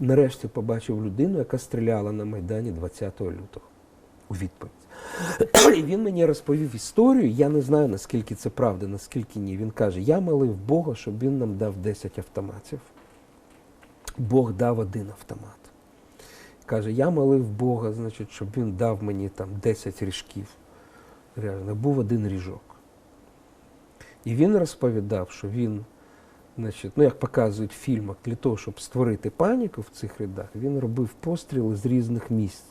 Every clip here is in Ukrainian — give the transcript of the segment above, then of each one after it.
нарешті побачив людину, яка стріляла на Майдані 20 лютого у відповідь. І він мені розповів історію. Я не знаю, наскільки це правда, наскільки ні. Він каже: я молив Бога, щоб він нам дав 10 автоматів. Бог дав один автомат. Каже, я молив Бога, значить, щоб він дав мені там 10 ріжків. Реально, був один ріжок. І він розповідав, що він, значить, ну як показують в фільмах, для того, щоб створити паніку в цих рядах, він робив постріли з різних місць.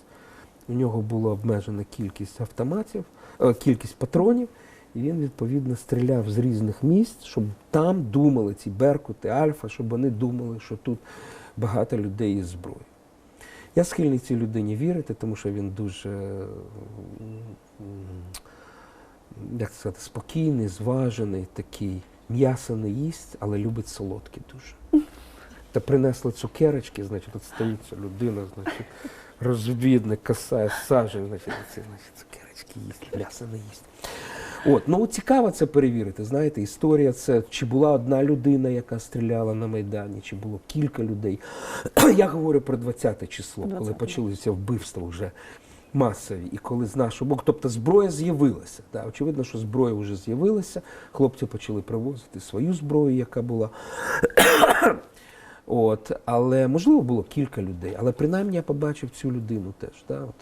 У нього була обмежена кількість автоматів, е, кількість патронів, і він відповідно стріляв з різних місць, щоб там думали ці Беркути, Альфа, щоб вони думали, що тут багато людей із зброєю. Я схильний цій людині вірити, тому що він дуже, як сказати, спокійний, зважений, такий. М'ясо не їсть, але любить солодкі дуже. Та принесли цукерочки, значить, от стоїть людина, значить, розвідник, касає сажею, значить, ці, значить, цукерочки їсть, м'ясо не їсть. От, ну цікаво це перевірити. Знаєте, історія це чи була одна людина, яка стріляла на Майдані, чи було кілька людей. Я говорю про 20 число, коли почалися вбивства вже масові, і коли з нашого боку, тобто зброя з'явилася. Да, очевидно, що зброя вже з'явилася. Хлопці почали привозити свою зброю, яка була. От, але можливо було кілька людей. Але принаймні я побачив цю людину теж. Да, от,